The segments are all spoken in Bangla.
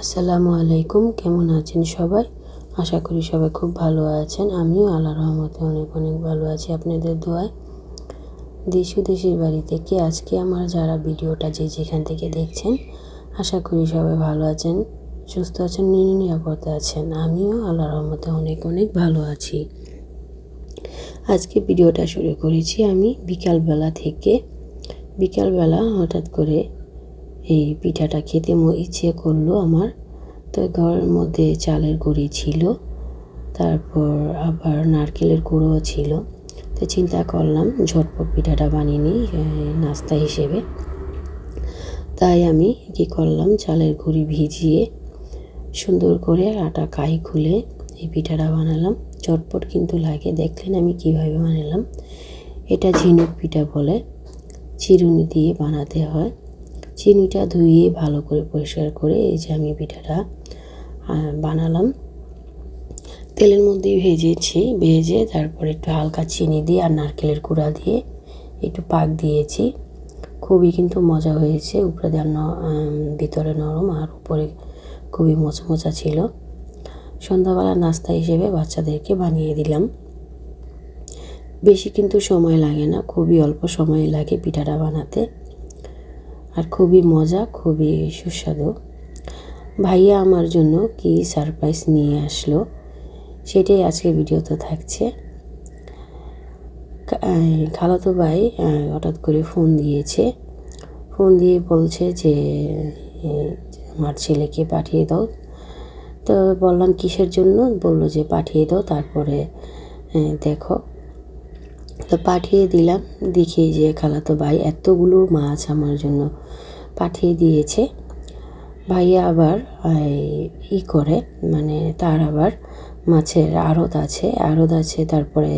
আসসালামু আলাইকুম, কেমন আছেন সবাই? আশা করি সবাই খুব ভালো আছেন। আমিও আল্লাহ রহমতে অনেক অনেক ভালো আছি। আপনাদের দোয়ায় দেশ দেশের বাড়ি থেকে আজকে আমার যারা ভিডিওটা যে যেখান থেকে দেখছেন, আশা করি সবাই ভালো আছেন, সুস্থ আছেন নিরাপদে আছেন। আমিও আল্লাহ রহমতে অনেক অনেক ভালো আছি। আজকে ভিডিওটা শুরু করেছি আমি বিকালবেলা থেকে। বিকালবেলা হঠাৎ করে এই পিঠাটা খেতে ইচ্ছে করল আমার। তো ঘরের মধ্যে চালের গুঁড়ি ছিল, তারপর আবার নারকেলের গুঁড়োও ছিল। তো চিন্তা করলাম, ঝটপট পিঠাটা বানিয়ে নিই নাস্তা হিসেবে। তাই আমি কি করলাম, চালের গুঁড়ি ভিজিয়ে সুন্দর করে আটা কাই খুলে এই পিঠাটা বানালাম। চটপট কিন্তু লাগে, দেখলেন আমি কীভাবে বানালাম। এটা ঝিনুক পিঠা বলে, চিরুনি দিয়ে বানাতে হয়। চিনিটা ধুয়ে ভালো করে পরিষ্কার করে এই যে আমি পিঠাটা বানালাম। তেলের মধ্যে ভেজেছি, ভেজে তারপর একটু হালকা চিনি দিয়ে আর নারকেলের কুড়া দিয়ে একটু পাক দিয়েছি। খুবই কিন্তু মজা হয়েছে, উপরে দেওয়ার ভিতরে নরম আর উপরে খুবই মোচমোচা ছিল। সন্ধ্যাবেলা নাস্তা হিসেবে বাচ্চাদেরকে বানিয়ে দিলাম। বেশি কিন্তু সময় লাগে না, খুবই অল্প সময় লাগে পিঠাটা বানাতে। আর খুবই মজা, খুবই সুস্বাদু। ভাইয়া আমার জন্য কি সারপ্রাইজ নিয়ে আসলো? সেটাই আজকে ভিডিওতে থাকছে। খালাতো ভাই হঠাৎ করে ফোন দিয়েছে। ফোন দিয়ে বলছে যে আমার ছেলেকে পাঠিয়ে দাও। তো বললাম, কিসের জন্য? বলল যে, পাঠিয়ে দাও, তারপরে দেখো। তো পাঠিয়ে দিলাম, দেখি যে খালাতো ভাই এতগুলো মাছ আমার জন্য পাঠিয়ে দিয়েছে। ভাইয়া আবার ই করে মানে তার আবার মাছের আড়ত আছে আড়ত আছে তারপরে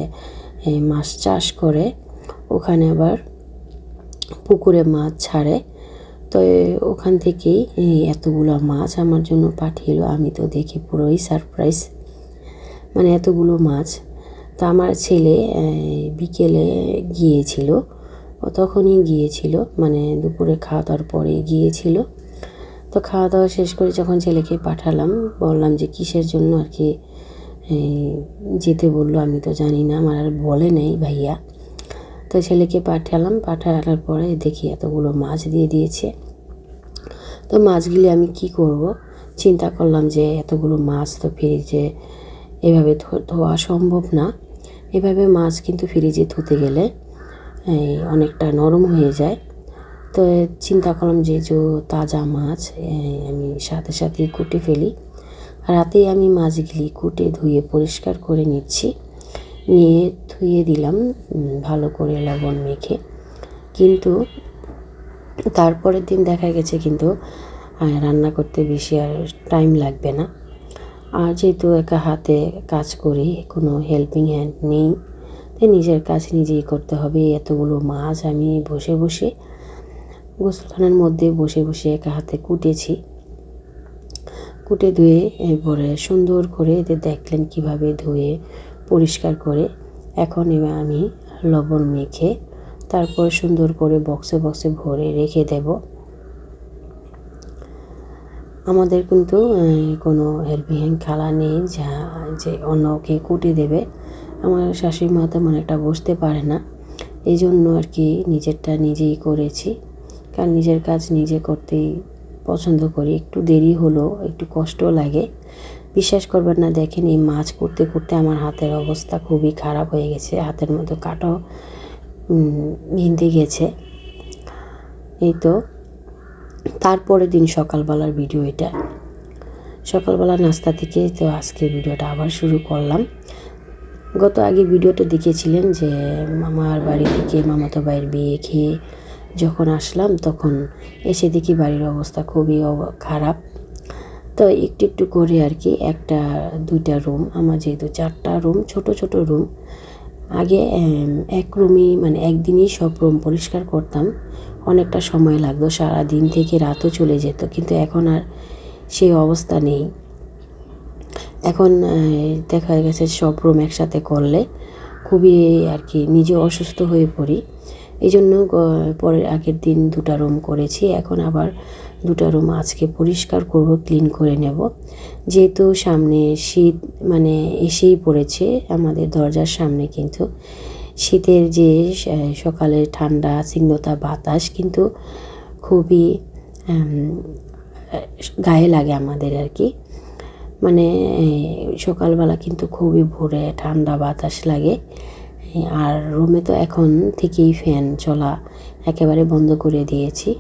এই মাছ চাষ করে ওখানে আবার পুকুরে মাছ ছাড়ে। তো ওখান থেকেই এতগুলো মাছ আমার জন্য পাঠিয়েলো, আমি তো দেখি পুরোই সারপ্রাইজ মানে এতগুলো মাছ। তা আমার ছেলে বিকেলে গিয়েছিল তখনই গিয়েছিল মানে দুপুরে খাওয়া দাওয়ার পরে গিয়েছিল। তো খাওয়া দাওয়া শেষ করে যখন ছেলেকে পাঠালাম, বললাম যে কিসের জন্য আর কি যেতে বলল, আমি তো জানি না, আমার আর বলে নেই ভাইয়া। তো ছেলেকে পাঠালাম, পাঠানোর পরে দেখি এতগুলো মাছ দিয়ে দিয়েছে। তো মাছগুলি আমি কি করব? চিন্তা করলাম যে এতগুলো মাছ তো ফ্রিজে এভাবে ধোয়া সম্ভব না। এভাবে মাছ কিন্তু ফ্রিজে ধুতে গেলে অনেকটা নরম হয়ে যায়। তো চিন্তা করলাম যে যে তাজা মাছ আমি সাথে সাথে কুটে ফেলি। রাতেই আমি মাছগুলি কুটে ধুয়ে পরিষ্কার করে নিচ্ছি। নিয়ে ধুয়ে দিলাম ভালো করে লবণ মেখে। কিন্তু তারপরের দিন দেখা গেছে কিন্তু রান্না করতে বেশি আর টাইম লাগবে না। আর যেহেতু একা হাতে কাজ করি, কোনো হেল্পিং হ্যান্ড নেই, তাই নিজের কাজ নিজেই করতে হবে। এতগুলো মাছ আমি বসে বসে গোসলখানার মধ্যে বসে বসে একা হাতে কুটেছি। কুটে ধুয়ে এরপরে সুন্দর করে এদের দেখলেন কীভাবে ধুয়ে পরিষ্কার করে। এখন এবার আমি লবণ মেখে তারপর সুন্দর করে বক্সে বক্সে ভরে রেখে দেব। আমাদের কিন্তু কোনো হেল্পিং খেলা নেই যা যে অন্যকে কুটে দেবে। আমার শাশুড়ি মা তেমন একটা বসতে পারে না। এই জন্য আর কি নিজেরটা নিজেই করেছি। কারণ নিজের কাজ নিজে করতেই পছন্দ করি। একটু দেরি হলো একটু কষ্ট লাগে। বিশ্বাস করবেন না, দেখেন এই মাছ করতে করতে আমার হাতের অবস্থা খুবই খারাপ হয়ে গেছে। হাতের মধ্যে কাটো ভিনতে গেছে। এই তো, তারপরের দিন সকালবেলার ভিডিও এটা। সকালবেলা নাস্তা থেকে তো আজকে ভিডিওটা আবার শুরু করলাম। গত আগে ভিডিওটা দেখেছিলেন যে মামার বাড়ি থেকে মামাতো ভাইয়ের বিয়ে খেয়ে যখন আসলাম, তখন এসে দেখি বাড়ির অবস্থা খুবই খারাপ। তো একটু একটু করে আর কি একটা, দুইটা রুম, আমার যেহেতু চারটা রুম, ছোট ছোট রুম। আগে এক রুমই মানে একদিনই সব রুম পরিষ্কার করতাম। অনেকটা সময় লাগতো সারা দিন থেকে রাতও চলে যেত, কিন্তু এখন আর সেই অবস্থা নেই। এখন দেখা গেছে সব রুম একসাথে করলে খুবই আর কি নিজে অসুস্থ হয়ে পড়ি। এই জন্য পরের আগের দিন দুটা রুম করেছি। এখন আবার দুটা রুম আজকে পরিষ্কার করব ক্লিন করে নেব। যেহেতু সামনে শীত মানে এসেই পড়েছে আমাদের দরজার সামনে কিন্তু। শীতের যে আহ, সকালের ঠান্ডা স্নিগ্ধতা বাতাস কিন্তু খুবই গায়ে লাগে আমাদের আর কি। মানে সকালবেলা কিন্তু খুবই ভোরে ঠান্ডা বাতাস লাগে। আর রুমে তো এখন থেকেই ফ্যান চলা একেবারে বন্ধ করে দিয়েছি।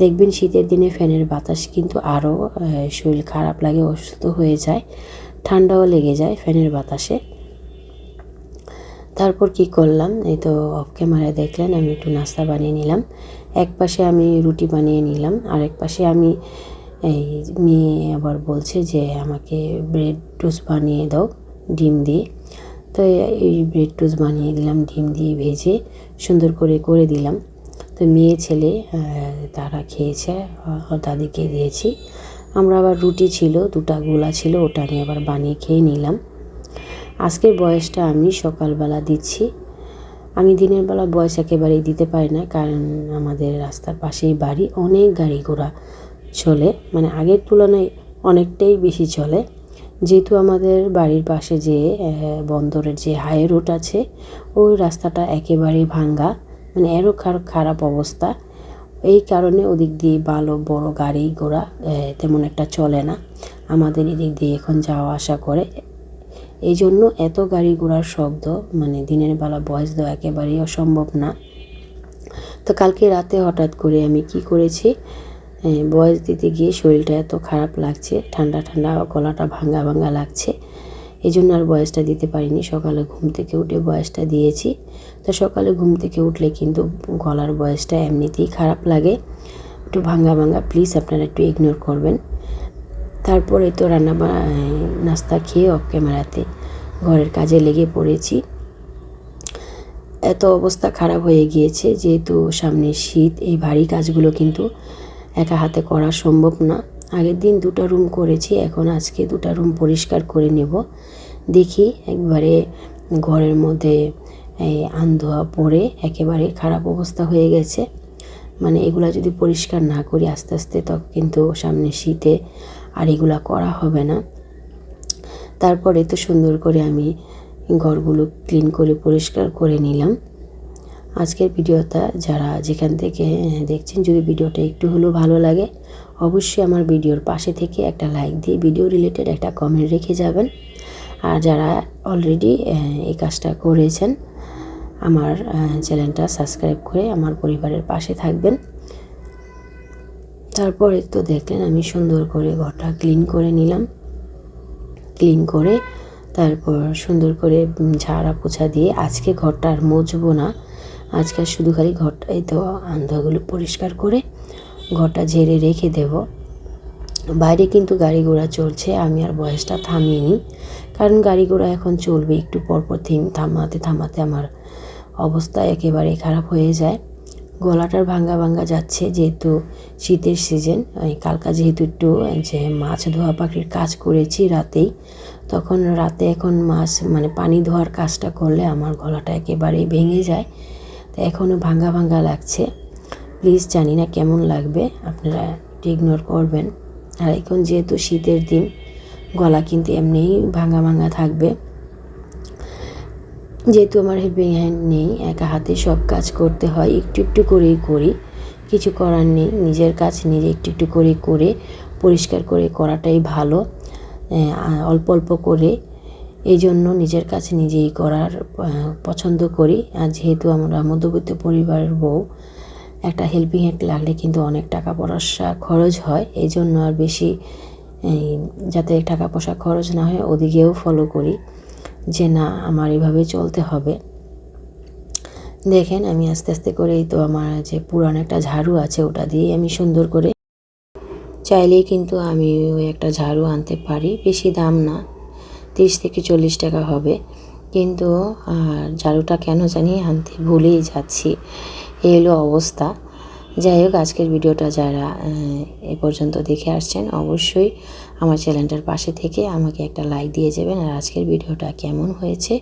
দেখবেন শীতের দিনে ফ্যানের বাতাস কিন্তু আরও শরীর খারাপ লাগে, অসুস্থ হয়ে যায়, ঠান্ডাও লেগে যায় ফ্যানের বাতাসে। তারপর কি করলাম? এই তো অফ ক্যামেরায় দেখলেন, আমি একটু নাস্তা বানিয়ে নিলাম। এক পাশে আমি রুটি বানিয়ে নিলাম আর এক পাশে আমি, এই মেয়ে আবার বলছে যে, আমাকে ব্রেড টোস্ট বানিয়ে দাও, ডিম দিয়ে। তো এই ব্রেড টোস্ট বানিয়ে দিলাম, ডিম দিয়ে ভেজে সুন্দর করে করে দিলাম। তো মেয়ে, ছেলে তারা খেয়েছে দাদিকে দিয়েছি। আমরা আবার রুটি ছিল, দুটা গোলা ছিল, ওটা আমি আবার বানিয়ে খেয়ে নিলাম। আজকের বয়সটা আমি সকালবেলা দিচ্ছি। আমি দিনের বেলা বয়স একেবারেই দিতে পারি না, কারণ আমাদের রাস্তার পাশেই বাড়ি, অনেক গাড়ি ঘোড়া চলে। মানে আগের তুলনায় অনেকটাই বেশি চলে। যেহেতু আমাদের বাড়ির পাশে যে বন্দরের যে হাই রোড আছে, ওই রাস্তাটা একেবারেই ভাঙ্গা মানে এরও খার- খারাপ অবস্থা। এই কারণে ওদিক দিয়ে ভালো বড় গাড়ি ঘোড়া তেমন একটা চলে না। আমাদের এদিক দিয়ে এখন যাওয়া আসা করে। এই জন্য এত গাড়ি ঘোড়ার শব্দ মানে দিনের বেলা বয়স দেওয়া একেবারেই অসম্ভব না। তো কালকে রাতে হঠাৎ করে আমি কি করেছি বয়স দিতে গিয়ে শরীরটা এত খারাপ লাগছে, ঠান্ডা ঠান্ডা গলাটা ভাঙা ভাঙা লাগছে। এই জন্য আর বয়সটা দিতে পারিনি। সকালে ঘুম থেকে উঠে বয়সটা দিয়েছি। তো সকালে ঘুম থেকে উঠলে কিন্তু গলার বয়সটা এমনিতেই খারাপ লাগে। একটু ভাঙা ভাঙা প্লিজ আপনারা একটু ইগনোর করবেন। তারপরে তো রান্না নাস্তা খেয়ে অফ ক্যামেরাতে ঘরের কাজে লেগে পড়েছি। এত অবস্থা খারাপ হয়ে গিয়েছে, যেহেতু সামনে শীত, এই ভারী কাজগুলো কিন্তু একা হাতে করা সম্ভব না। আগের দিন দুটো রুম করেছি, এখন আজকে দুটো রুম পরিষ্কার করে নেব। দেখি একবারে ঘরের মধ্যে এই আন্ধোয়া পড়ে একেবারে খারাপ অবস্থা হয়ে গেছে। মানে এগুলা যদি পরিষ্কার না করি আস্তে আস্তে তখন কিন্তু সামনে শীতে আর এগুলা করা হবে না। তারপরে তো সুন্দর করে আমি ঘরগুলো ক্লিন করে পরিষ্কার করে নিলাম। আজকের ভিডিওটা যারা যেখান থেকে দেখছেন, যদি ভিডিওটা একটু হলেও ভালো লাগে, অবশ্যই আমার ভিডিওর পাশে থেকে একটা লাইক দিয়ে ভিডিও রিলেটেড একটা কমেন্ট রেখে যাবেন। আর যারা অলরেডি এই কাজটা করেছেন, আমার চ্যানেলটা সাবস্ক্রাইব করে আমার পরিবারের পাশে থাকবেন। তারপরে তো দেখলেন আমি সুন্দর করে ঘরটা ক্লিন করে নিলাম। ক্লিন করে তারপর সুন্দর করে ঝাড়া পোছা দিয়ে আজকে ঘরটা আর মুছবো না। আজকে আর শুধু খালি ঘরটাই তো আন্ধাগুলো পরিষ্কার করে ঘরটা ঝেড়ে রেখে দেব। বাইরে কিন্তু গাড়ি ঘোড়া চলছে, আমি আর বয়সটা থামিয়ে কারণ গাড়ি ঘোড়া এখন চলবে, একটু পরপর থিম থামাতে থামাতে আমার অবস্থা একেবারে খারাপ হয়ে যায়। গলাটার ভাঙ্গা ভাঙ্গা যাচ্ছে যেহেতু শীতের সিজন কালকা যেহেতু একটু যে মাছ ধোয়া পাখির কাজ করেছি রাতেই, তখন রাতে এখন মাছ মানে পানি ধোয়ার কাজটা করলে আমার গলাটা একেবারেই ভেঙে যায়। তো এখনও ভাঙ্গা ভাঙ্গা লাগছে। প্লিজ জানি না কেমন লাগবে, আপনারা ইগনোর করবেন। আর এখন যেহেতু শীতের দিন, গলা কিন্তু এমনিই ভাঙ্গা ভাঙ্গা থাকবে। যেহেতু আমার হেল্পিং হ্যান্ড নেই, একা হাতে সব কাজ করতে হয়, একটু একটু করেই করি। কিছু করার নেই, নিজের কাজ নিজে একটু একটু করে করে, পরিষ্কার করে করাটাই ভালো। অল্প অল্প করে এই জন্য নিজের কাছে নিজেই করার পছন্দ করি। আর যেহেতু আমরা মধ্যবিত্ত পরিবারের বউ, একটা হেল্পিং হ্যান্ড লাগলে কিন্তু অনেক টাকা পয়সা খরচ হয়। এই জন্য আর বেশি যাতে টাকা পয়সা খরচ না হয়, ওদিকেও ফলো করি যে না, আমার এভাবে চলতে হবে। দেখেন, আমি আস্তে আস্তে করে এই তো আমার যে পুরান একটা ঝাড়ু আছে, ওটা দিয়ে আমি সুন্দর করে, চাইলেই কিন্তু আমি ওই একটা ঝাড়ু আনতে পারি। বেশি দাম না। তিরিশ থেকে চল্লিশ টাকা হবে। কিন্তু, আর ঝাড়ুটা কেন জানি আনতে ভুলেই যাচ্ছি। এই হলো অবস্থা। যাই হোক, আজকের ভিডিওটা যারা এ পর্যন্ত দেখে আসছেন, অবশ্যই আমার চ্যানেলটার পাশে থেকে আমাকে একটা লাইক দিয়ে যাবেন। আর আজকের ভিডিওটা কেমন হয়েছে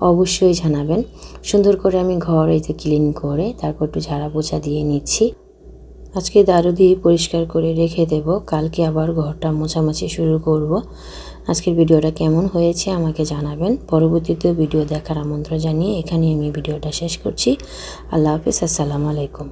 অবশ্যই জানাবেন। সুন্দর করে আমি ঘর যে ক্লিন করে তারপর একটু ঝাড়া পোছা দিয়ে নিচ্ছি। আজকে দারু দিয়ে পরিষ্কার করে রেখে দেব। কালকে আবার ঘরটা মোছামাছি শুরু করব। আজকের ভিডিওটা কেমন হয়েছে আমাকে জানাবেন। পরবর্তীতে ভিডিও দেখার আমন্ত্রণ জানিয়ে এখানে আমি ভিডিওটা শেষ করছি। আল্লাহ হাফিজ, আসসালামু আলাইকুম।